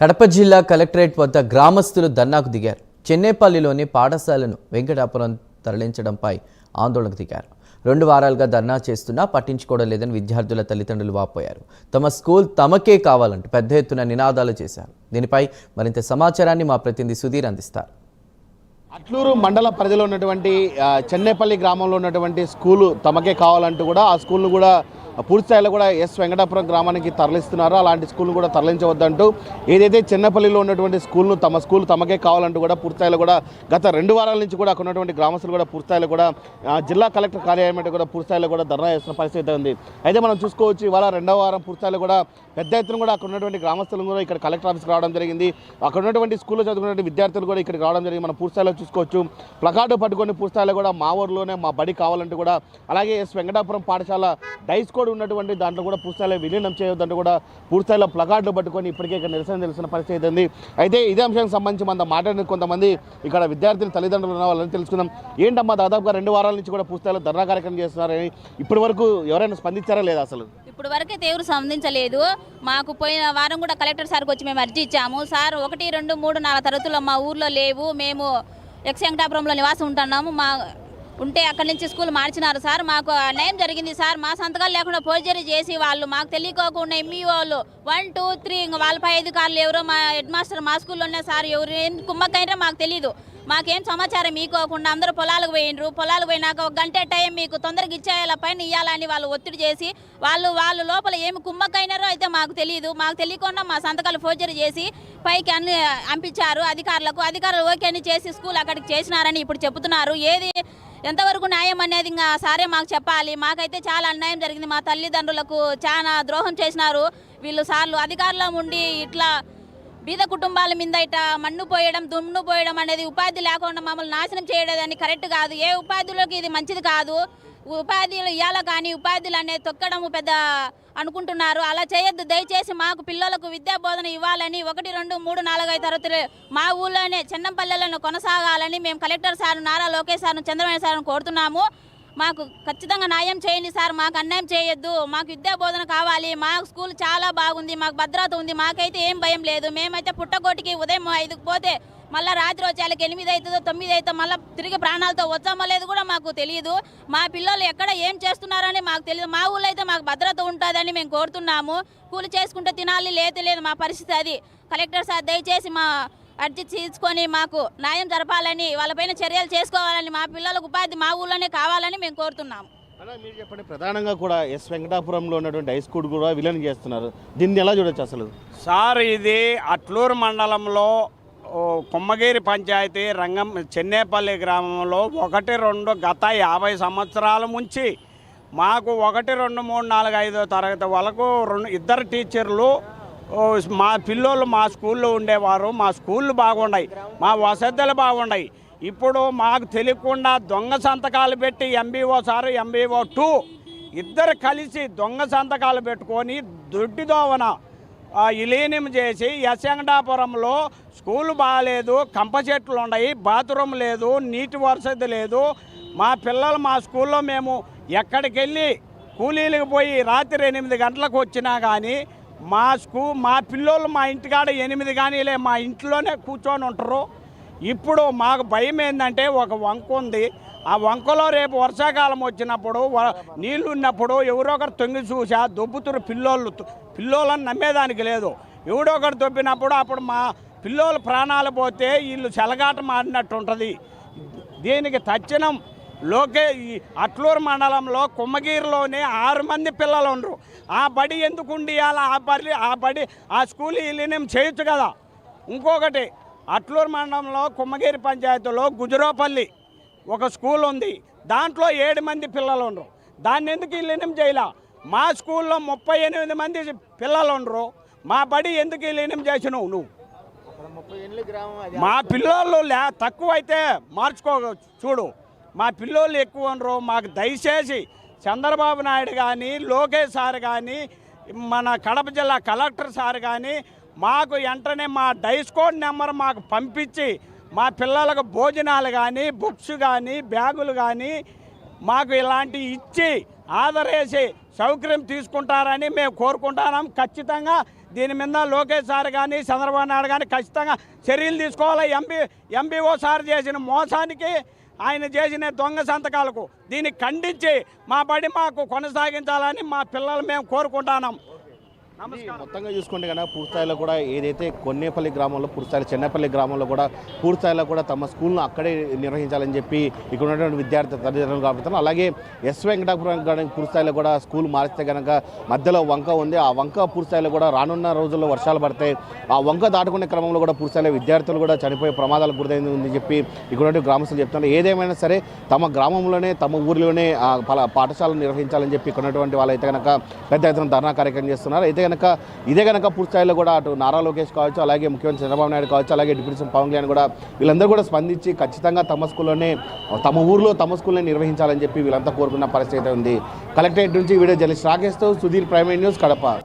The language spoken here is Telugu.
కడప జిల్లా కలెక్టరేట్ వద్ద గ్రామస్తులు ధర్నాకు దిగారు. చెన్నేపల్లిలోని పాఠశాలను వెంకటాపురం తరలించడంపై ఆందోళనకు దిగారు. రెండు వారాలుగా ధర్నా చేస్తున్నా పట్టించుకోవడం లేదని విద్యార్థుల తల్లిదండ్రులు వాపోయారు. తమ స్కూల్ తమకే కావాలంటూ పెద్ద ఎత్తున నినాదాలు చేశారు. దీనిపై మరింత సమాచారాన్ని మా ప్రతినిధి సుధీర్ అందిస్తారు. అట్లూరు మండల పరిధిలో ఉన్నటువంటి చెన్నేపల్లి గ్రామంలో ఉన్నటువంటి స్కూలు తమకే కావాలంటూ కూడా ఆ స్కూల్ను కూడా పూర్తిస్థాయిలో కూడా ఎస్ వెంకటాపురం గ్రామానికి తరలిస్తున్నారు. అలాంటి స్కూల్ను కూడా తరలించవద్దంటూ ఏదైతే చిన్నపల్లిలో ఉన్నటువంటి స్కూల్ను తమ స్కూల్ తమకే కావాలంటూ కూడా పూర్తిస్థాయిలో కూడా గత రెండు వారాల నుంచి కూడా అక్కడ ఉన్నటువంటి గ్రామస్తులు కూడా పూర్తిస్థాయిలో కూడా జిల్లా కలెక్టర్ కార్యాలయం అంటే కూడా పూర్తి స్థాయిలో కూడా ధర్నా చేస్తున్న పరిస్థితి ఉంది. అయితే మనం చూసుకోవచ్చు ఇవాళ రెండవ వారం పూర్తిస్థాయిలో కూడా పెద్ద ఎత్తున కూడా అక్కడ ఉన్నటువంటి గ్రామస్తులు కూడా ఇక్కడ కలెక్టర్ ఆఫీస్కి రావడం జరిగింది. అక్కడ ఉన్నటువంటి స్కూల్లో చదువుకున్నటువంటి విద్యార్థులు కూడా ఇక్కడికి రావడం జరిగింది. మనం పూర్తిస్థాయిలో చూసుకోవచ్చు. ప్లకార్డు పట్టుకొని పూర్తిస్థాయిలో కూడా మా ఊరిలోనే మా బడి కావాలంటూ కూడా అలాగే ఎస్ వెంకటాపురం పాఠశాల డైస్కో కూడా ఉన్నటువంటి దాంట్లో కూడా పూర్తిస్థాయిలో విలీనం చేయొద్దంటూ కూడా పూర్తిస్థాయిలో ప్లకార్డులు పట్టుకొని ఇప్పటికే ఇక్కడ నిరసన తెలిసిన పరిస్థితి ఉంది. అయితే ఇదే అంశానికి సంబంధించి మన మాట్లాడిన కొంతమంది ఇక్కడ విద్యార్థుల తల్లిదండ్రులు ఉన్న వాళ్ళని తెలుసుకుందాం. ఏంటమ్మా దాదాపుగా రెండు వారాల నుంచి కూడా పూర్తిస్థాయిలో ధర్నా కార్యక్రమం చేస్తున్నారని ఇప్పటి వరకు ఎవరైనా స్పందించారా లేదా అసలు? ఇప్పుడు వరకైతే ఎవరు స్పందించలేదు. మాకు పోయిన వారం కూడా కలెక్టర్ సార్కి వచ్చి మేము అర్జీ ఇచ్చాము. సార్ ఒకటి రెండు మూడు నాలుగు తరగతులు మా ఊర్లో లేవు. మేము ఎక్స్ వెంకటాపురంలో నివాసం ఉంటున్నాము. మా ఉంటే అక్కడి నుంచి స్కూల్ మార్చినారు. సార్ మాకు అన్యాయం జరిగింది సార్. మా సంతకాలు లేకుండా ఫోర్జరీ చేసి వాళ్ళు మాకు తెలియకోకుండా ఎంఈ వాళ్ళు వన్ టూ త్రీ ఇంకా ఐదు అధికారులు ఎవరో మా హెడ్ మాస్టర్ మా స్కూల్లోనే సార్ ఎవరు ఏం కుమ్మక్కైనా మాకు తెలియదు మాకేం సమాచారం మీకోకుండా అందరూ పొలాలకు పోయినరు పొలాలకు పోయినాక ఒక గంట టైం మీకు తొందరగా ఇచ్చేయాల పైన ఇవ్వాలని వాళ్ళు ఒత్తిడి చేసి వాళ్ళు వాళ్ళు లోపల ఏమి కుమ్మక్కైనారో అయితే మాకు తెలియదు మాకు తెలియకుండా మా సంతకాలు ఫోర్జరీ చేసి పైకి అన్ని పంపించారు అధికారులకు. అధికారులు ఓకే అని చేసి స్కూల్ అక్కడికి చేసినారని ఇప్పుడు చెబుతున్నారు ఏది ఎంతవరకు న్యాయం అనేది ఇంకా సారే మాకు చెప్పాలి. మాకైతే చాలా అన్యాయం జరిగింది. మా తల్లిదండ్రులకు చాలా ద్రోహం చేసినారు. వీళ్ళు సార్లు అధికారంలో ఉండి ఇట్లా బీద కుటుంబాల మీద ఇట మన్ను పోయడం దుమ్ము పోయడం అనేది ఉపాధి లేకుండా మమ్మల్ని నాశనం చేయడం కరెక్ట్ కాదు. ఏ ఉపాధిలోకి ఇది మంచిది కాదు. ఉపాధిలు ఇవ్వాలో కానీ ఉపాధులు అనేది తొక్కడం పెద్ద అనుకుంటున్నారు. అలా చేయొద్దు. దయచేసి మాకు పిల్లలకు విద్యా బోధన ఇవ్వాలని ఒకటి రెండు మూడు నాలుగైదు తరగతులు మా ఊళ్ళోనే చిన్నపల్లెలను కొనసాగాలని మేము కలెక్టర్ సార్ నారా లోకేష్ సార్ను చంద్రబాబు సార్ను కోరుతున్నాము. మాకు ఖచ్చితంగా న్యాయం చేయండి సార్. మాకు అన్యాయం చేయొద్దు. మాకు విద్యా బోధన కావాలి. మా స్కూల్ చాలా బాగుంది. మాకు భద్రత ఉంది. మాకైతే ఏం భయం లేదు. మేమైతే పుట్టకోటికి ఉదయం ఐదుకు పోతే మళ్ళీ రాత్రి వచ్చేళ్ళకి ఎనిమిది అవుతుందో తొమ్మిది అవుతుందో మళ్ళీ తిరిగి ప్రాణాలతో వచ్చామో లేదు కూడా మాకు తెలియదు మా పిల్లలు ఎక్కడ ఏం చేస్తున్నారని మాకు తెలియదు మా ఊళ్ళో అయితే మాకు భద్రత ఉంటుందని మేము కోరుతున్నాము. కూలి చేసుకుంటే తినాలి లేదు లేదు మా పరిస్థితి అది. కలెక్టర్ సార్ దయచేసి మా అర్జీ తీసుకొని మాకు న్యాయం జరపాలని వాళ్ళపైన చర్యలు చేసుకోవాలని మా పిల్లలకు ఉపాధి మా ఊళ్ళోనే కావాలని మేము కోరుతున్నాము. అలా మీరు చెప్పండి ప్రధానంగా కూడా ఎస్ వెంకటాపురంలో ఉన్నటువంటి హై స్కూల్ కూడా విలన్ చేస్తున్నారు. దీన్ని ఎలా చూడొచ్చు అసలు? సార్ ఇది అట్లూరు మండలంలో కొమ్మగిరి పంచాయతీ రంగం చెన్నేపల్లి గ్రామంలో ఒకటి రెండు గత యాభై సంవత్సరాల నుంచి మాకు ఒకటి రెండు మూడు నాలుగు ఐదో తరగతి వరకు రెండు ఇద్దరు టీచర్లు మా పిల్లోళ్ళు మా స్కూల్లో ఉండేవారు. మా స్కూళ్ళు బాగున్నాయి మా వసతులు బాగున్నాయి ఇప్పుడు మాకు తెలియకుండా దొంగ సంతకాలు పెట్టి ఎంబీఓ సారు ఎంబీఓ టూ ఇద్దరు కలిసి దొంగ సంతకాలు పెట్టుకొని దొడ్డి దోవన విలీనం చేసి యశంగడాపురంలో స్కూల్ బాగాలేదు కంప చెట్లు ఉన్నాయి బాత్రూమ్ లేదు నీటి వసతి లేదు. మా పిల్లలు మా స్కూల్లో మేము ఎక్కడికి వెళ్ళి కూలీలకు పోయి రాత్రి ఎనిమిది గంటలకు వచ్చినా కానీ మా స్కూ మా పిల్లలు మా ఇంటికాడ ఎనిమిది కానీ లే మా ఇంట్లోనే కూర్చొని ఉంటారు. ఇప్పుడు మాకు భయం ఏంటంటే ఒక వంక ఉంది. ఆ వంకలో రేపు వర్షాకాలం వచ్చినప్పుడు నీళ్ళు నీళ్ళు ఉన్నప్పుడు ఎవరో ఒకరు తొంగి చూసా దొబ్బుతురు పిల్లోళ్ళు పిల్లోళ్ళని నమ్మేదానికి లేదు. ఎవడో ఒకరు దొబ్బినప్పుడు అప్పుడు మా పిల్లోళ్ళ ప్రాణాలు పోతే వీళ్ళు చెలగాట మాడినట్టు ఉంటుంది. దీనికి తక్షణం లోకే ఈ అట్లూరు మండలంలో కుమ్మగిరిలోనే ఆరు మంది పిల్లలు ఉండరు. ఆ బడి ఎందుకు ఉండియాల? ఆ బడి ఆ బడి ఆ స్కూల్ విలీనం చేయొచ్చు కదా? ఇంకొకటి అట్లూరు మండలంలో కుమ్మగిరి పంచాయతీలో గుజరాపల్లి ఒక స్కూల్ ఉంది. దాంట్లో ఏడు మంది పిల్లలు ఉండరు. దాన్ని ఎందుకు విలీనం చేయాల? మా స్కూల్లో ముప్పై ఎనిమిది మంది పిల్లలు ఉండరు. మా బడి ఎందుకు విలీనం చేసినావు నువ్వు? మా పిల్లోళ్ళు లే తక్కువ అయితే మార్చుకో చూడు. మా పిల్లోళ్ళు ఎక్కువ ఉండరు. మాకు దయచేసి చంద్రబాబు నాయుడు కానీ లోకేష్ సార్ కానీ మన కడప జిల్లా కలెక్టర్ సార్ కానీ మాకు వెంటనే మా డైస్కోడ్ నెంబర్ మాకు పంపించి మా పిల్లలకు భోజనాలు కానీ బుక్స్ కానీ బ్యాగులు కానీ మాకు ఇలాంటివి ఇచ్చి ఆదరేసి సౌకర్యం తీసుకుంటారని మేము కోరుకుంటున్నాం. ఖచ్చితంగా దీని మీద లోకేష్ సార్ కానీ చంద్రబాబు నాయుడు కానీ ఖచ్చితంగా చర్యలు తీసుకోవాలి. ఎంపీ ఎంపీఓ సార్ చేసిన మోసానికి ఆయన చేసిన దొంగ సంతకాలకు దీన్ని ఖండించి మా బడి మాకు కొనసాగించాలని మా పిల్లలు మేము కోరుకుంటున్నాం. మొత్తంగా చూసుకుంటే కనుక పూర్తిస్థాయిలో కూడా ఏదైతే కొన్నేపల్లి గ్రామంలో పూర్తిస్థాయి చెన్నపల్లి గ్రామంలో కూడా పూర్తిస్థాయిలో కూడా తమ స్కూల్ను అక్కడే నిర్వహించాలని చెప్పి ఇక్కడ ఉన్నటువంటి విద్యార్థి తల్లిదండ్రులు కాబట్టి అలాగే ఎస్ వెంకటాపురం గణ- పూర్తిస్థాయిలో కూడా స్కూల్ మారిస్తే కనుక మధ్యలో వంక ఉంది. ఆ వంక పూర్తిస్థాయిలో కూడా రానున్న రోజుల్లో వర్షాలు పడతాయి ఆ వంక దాటుకునే క్రమంలో కూడా పూర్తిస్థాయిలో విద్యార్థులు కూడా చనిపోయే ప్రమాదాలకు గురైంది ఉందని చెప్పి ఇక్కడ గ్రామస్తులు చెప్తున్నారు. ఏదేమైనా సరే తమ గ్రామంలోనే తమ ఊరిలోనే పాఠశాలను నిర్వహించాలని చెప్పి ఇక్కడ ఉన్నటువంటి వాళ్ళైతే కనుక పెద్ద ఎత్తున ధర్నా కార్యక్రమం చేస్తున్నారు. అయితే కనుక ఇదే కనుక పూర్తి స్థాయిలో కూడా అటు నారా లోకేష్ కావచ్చు అలాగే ముఖ్యమంత్రి చంద్రబాబు నాయుడు కావచ్చు అలాగే డిప్యూటీ సీఎం పవన్ కళ్యాణ్ కూడా వీళ్ళందరూ కూడా స్పందించి ఖచ్చితంగా తమ స్కూల్లోనే తమ ఊర్లో తమ స్కూల్నే నిర్వహించాలని చెప్పి వీళ్ళంతా కోరుకున్న పరిస్థితి అయితే ఉంది. కలెక్టరేట్ నుంచి వీడియో జర్నలిస్ట్ రాకేష్తో సుధీర్ ప్రైమ్ న్యూస్ కడప.